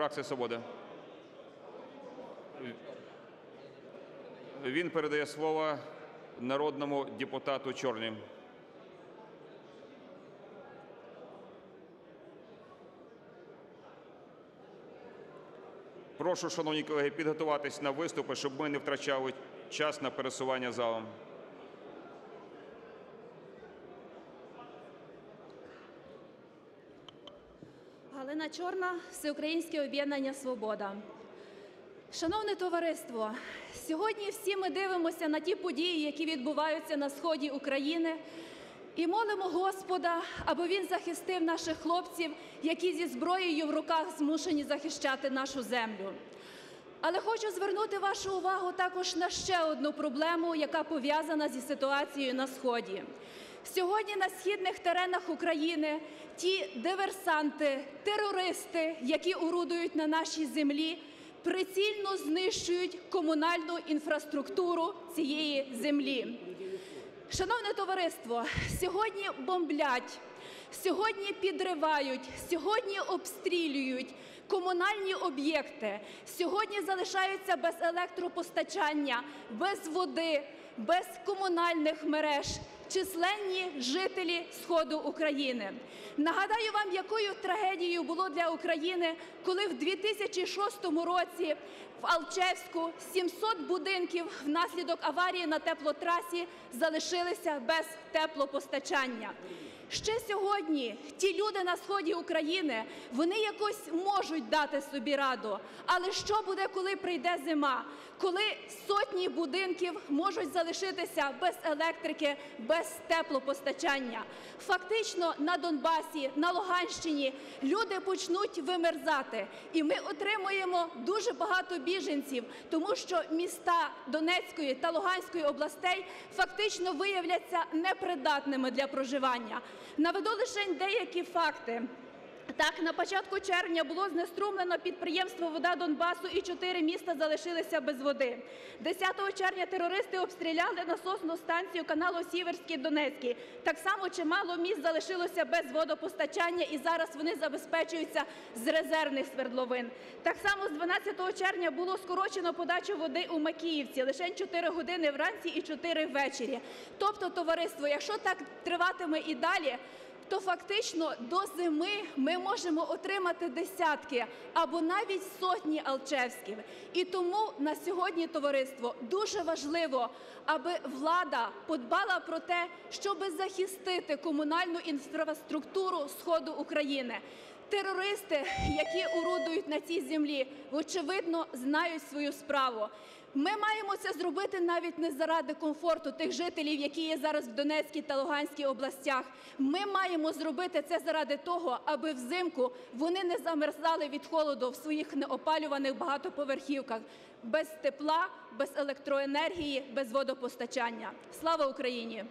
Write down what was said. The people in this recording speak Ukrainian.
Фракція Свобода. Він передає слово народному депутату Чорні. Прошу, шановні колеги, підготуватись на виступи, щоб ми не втрачали час на пересування залом. Галина Чорна, Всеукраїнське об'єднання Свобода. Шановне товариство, сьогодні всі ми дивимося на ті події, які відбуваються на сході України, і молимо Господа, аби він захистив наших хлопців, які зі зброєю в руках змушені захищати нашу землю. Але хочу звернути вашу увагу також на ще одну проблему, яка пов'язана зі ситуацією на сході. Сьогодні на східних теренах України ті диверсанти, терористи, які орудують на нашій землі, прицільно знищують комунальну інфраструктуру цієї землі. Шановне товариство, сьогодні бомблять, сьогодні підривають, сьогодні обстрілюють комунальні об'єкти, сьогодні залишаються без електропостачання, без води, без комунальних мереж. Численні жителі сходу України. Нагадаю вам, якою трагедією було для України, коли в 2006 році в Алчевську 700 будинків внаслідок аварії на теплотрасі залишилися без теплопостачання. Ще сьогодні ті люди на сході України вони якось можуть дати собі раду. Але що буде, коли прийде зима? Коли сотні будинків можуть залишитися без електрики, без теплопостачання? Фактично на Донбасі, на Луганщині люди почнуть вимерзати, і ми отримуємо дуже багато біженців, тому що міста Донецької та Луганської областей фактично виявляться непридатними для проживання. Наведу лише деякі факти. Так, на початку червня було знеструмлено підприємство Вода Донбасу і чотири міста залишилися без води. 10 червня терористи обстріляли насосну станцію каналу Сіверський Донецький. Так само чимало міст залишилося без водопостачання і зараз вони забезпечуються з резервних свердловин. Так само з 12 червня було скорочено подачу води у Макіївці лише 4 години вранці і 4 ввечері. Тобто, товариство, якщо так триватиме і далі, то фактично до зими ми можемо отримати десятки або навіть сотні алчевських. І тому на сьогодні, товариство, дуже важливо, аби влада подбала про те, щоб захистити комунальну інфраструктуру сходу України. Терористи, які орудують на цій землі, очевидно знають свою справу. Ми маємо це зробити навіть не заради комфорту тих жителів, які є зараз в Донецькій та Луганській областях. Ми маємо зробити це заради того, аби взимку вони не замерзали від холоду в своїх неопалюваних багатоповерхівках без тепла, без електроенергії, без водопостачання. Слава Україні!